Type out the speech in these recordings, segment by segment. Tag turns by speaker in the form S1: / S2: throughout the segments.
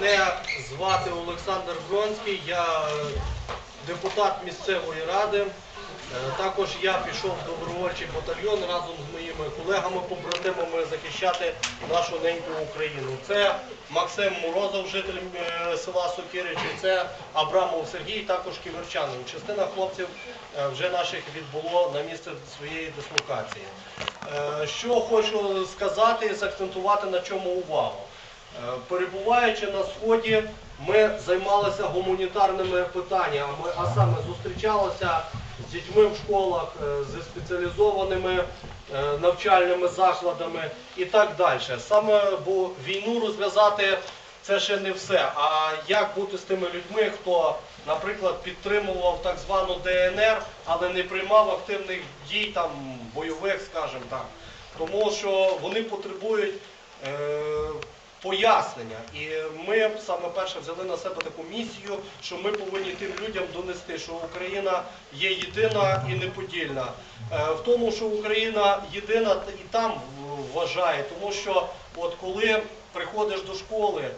S1: Мене звати Олександр Бронський, я е, депутат місцевої ради. Е, Також я пішов в добровольчий батальйон разом з моїми колегами-побратимами захищати нашу неньку Україну. Це Максим Морозов, житель е, села Сокирич, і це Абрамов Сергій, також ківерчанин. Частина хлопців вже наших відбуло на місце своєї дислокації. Е, Що хочу сказати і заакцентувати на чому увагу. Е, Перебуваючи на сході, ми займалися гуманітарними питаннями, а саме зустрічалися з дітьми в школах, е, зі спеціалізованими навчальними закладами і так далі. Саме бо війну розв'язати це ще не все. А як бути з тими людьми, хто, наприклад, підтримував так звану ДНР, але не приймав активних дій там бойових, скажімо так, тому що вони потребують. е, пояснення. І ми саме перше взяли на себе таку місію, що ми повинні тим людям донести, що Україна є єдина і неподільна. Е, В тому, що Україна єдина і там вважає, тому що от коли приходиш до школи,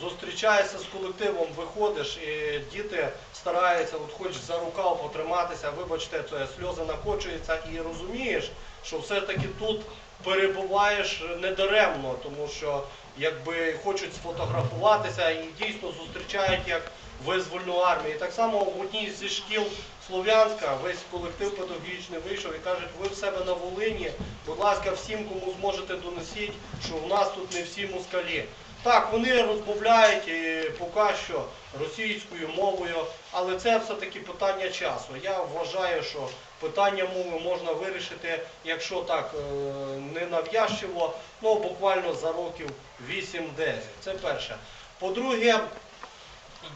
S1: зустрічаєшся з колективом, виходиш, і діти стараються, от хоч за рукав потриматися, вибачте, це сльози накочуються і розумієш, що все-таки тут перебуваєш недаремно, тому що якби хочуть сфотографуватися і дійсно зустрічають як визвольну армію. І так само в одній зі шкіл Слов'янська весь колектив педагогічний вийшов і кажуть, ви в себе на Волині, будь ласка, всім, кому зможете донесіть, що в нас тут не всі москалі. Так, вони розмовляють і поки що російською мовою, але це все-таки питання часу. Я вважаю, що питання мови можна вирішити, якщо так е, не нав'язчиво, ну буквально за років 8-10. Це перше. По-друге,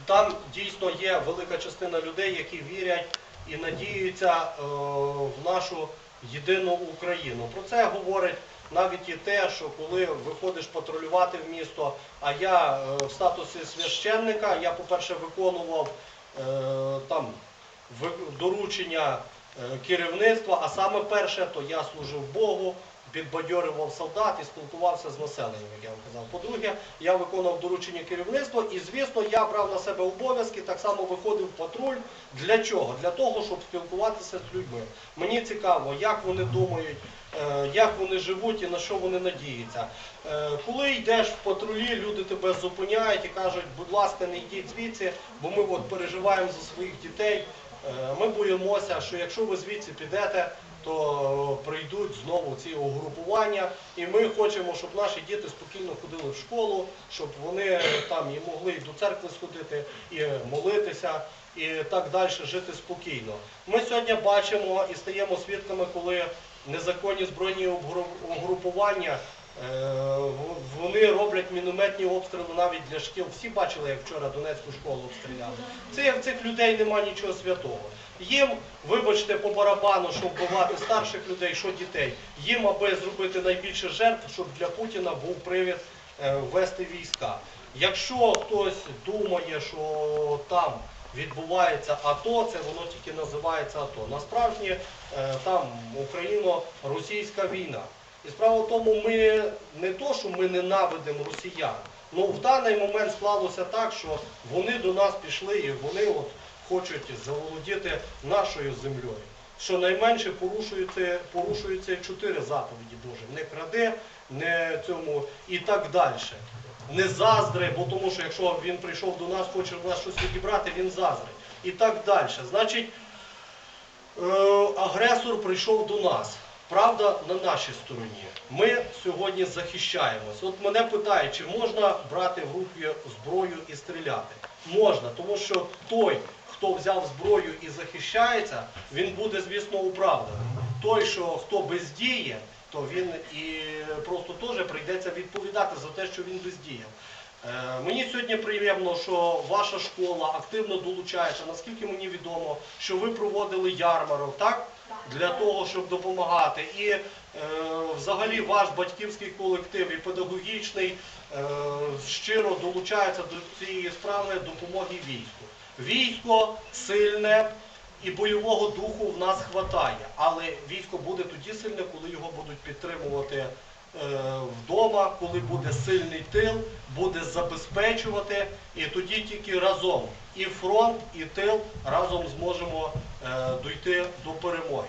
S1: там дійсно є велика частина людей, які вірять і надіються е, в нашу єдину Україну. Про це говорить навіть і те, що коли виходиш патрулювати в місто, а я е, в статусі священника, я, по-перше, виконував е, там доручення е, керівництва, а саме перше, то я служив Богу, підбадьорював солдат і спілкувався з населенням, як я вам казав. По-друге, я виконував доручення керівництва і, звісно, я брав на себе обов'язки, так само виходив в патруль. Для чого? Для того, щоб спілкуватися з людьми. Мені цікаво, як вони думають, е, як вони живуть і на що вони надіються. Е, Коли йдеш в патрулі, люди тебе зупиняють і кажуть, будь ласка, не йдіть звідси, бо ми от переживаємо за своїх дітей. Е, Ми боїмося, що якщо ви звідси підете, то прийдуть знову ці угрупування. І ми хочемо, щоб наші діти спокійно ходили в школу, щоб вони там і могли і до церкви сходити, і молитися, і так далі жити спокійно. Ми сьогодні бачимо і стаємо свідками, коли незаконні збройні угрупування. Е, Вони роблять мінометні обстріли навіть для шкіл. Всі бачили, як вчора Донецьку школу обстріляли. Це в цих людей нема нічого святого. Їм, вибачте, по барабану, щоб вбивати старших людей, що дітей. Їм, аби зробити найбільше жертв, щоб для Путіна був привід е, ввести війська. Якщо хтось думає, що там відбувається АТО, це воно тільки називається АТО. Насправді е, там Україно-російська війна. І справа в тому, ми не то, що ми ненавидимо росіян. Ну в даний момент склалося так, що вони до нас пішли і вони от хочуть заволодіти нашою землею. Що найменше порушуються, чотири заповіді Божі. Не кради, не цьому і так далі. Не заздри, бо тому що якщо він прийшов до нас, хоче в нас щось відібрати, він заздрить. І так далі. Значить, е, агресор прийшов до нас. Правда на нашій стороні. Ми сьогодні захищаємось. От мене питають, чи можна брати в руки зброю і стріляти? Можна, тому що той, хто взяв зброю і захищається, він буде, звісно, оправданий. Той, що хто бездіє, то він і просто теж прийдеться відповідати за те, що він бездіяв. Е, Мені сьогодні приємно, що ваша школа активно долучається. Наскільки мені відомо, що ви проводили ярмарок, так? Для того, щоб допомагати. І е, взагалі ваш батьківський колектив і педагогічний е, щиро долучається до цієї справи допомоги війську. Військо сильне і бойового духу в нас хватає, але військо буде тоді сильне, коли його будуть підтримувати вдома, коли буде сильний тил, буде забезпечувати, і тоді тільки разом і фронт, і тил разом зможемо е, дійти до перемоги.